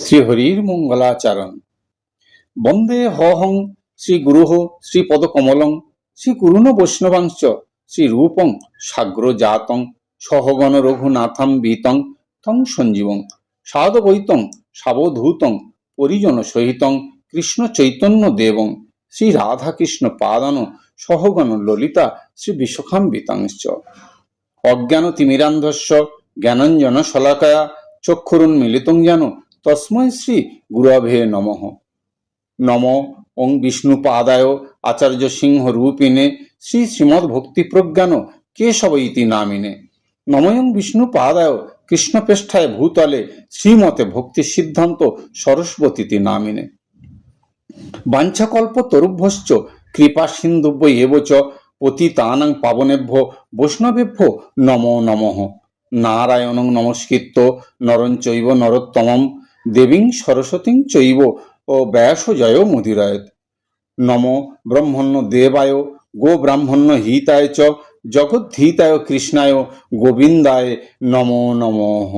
শ্রীহরির মঙ্গলাচরণ। বন্দে হহং শ্রী গুরুহ শ্রীপদকমলং শ্রী গুরুণ বৈষ্ণবাংশ শ্রীরূপং সাগ্র জাতং সহগণ রঘুনাথম বিতং তং সঞ্জীবং সাধবৈতং সাবধূতং পরিজন সহিতং কৃষ্ণ চৈতন্য দেবং শ্রী রাধাকৃষ্ণ পাদান সহগণ ললিতা শ্রী বিশ্বখাম্বিতাংশ অজ্ঞান তিমিরান্ধস্য জ্ঞানঞ্জন শলাকয়া চক্ষুরুন্মিলিতং যেন তস্মৈ শ্রী গুরভে নমঃ। নম ওং বিষ্ণু পাদায় আচার্য সিংহ রূপিণে শ্রী শ্রীমদ ভক্তি প্রজ্ঞান কেশব ইতি নামিনে। নময়ং বিষ্ণু পাদায় কৃষ্ণপেষ্ঠায় ভূতলে শ্রীমতে ভক্তি সিদ্ধান্ত সরস্বতীতি নামিনে। বাঞ্ছাকল্প তরুভ্যশ্চ কৃপা সিন্ধুব্য এব চ পতিতানাং পাবনেভ্য বৈষ্ণবেভ্য নমো নমঃ। নারায়ণং নমস্কৃত্য নরং চৈব নরোত্তমম দেবীং সরস্বতীং চৈব ও ব্যাসজয় মুদিরায়ত নম ব্রহ্মণ্য দেবায়, গো ব্রাহ্মণ্য হিতায় চ, জগদ্ধিতায় কৃষ্ণায় গোবিন্দায় নমো নমঃ।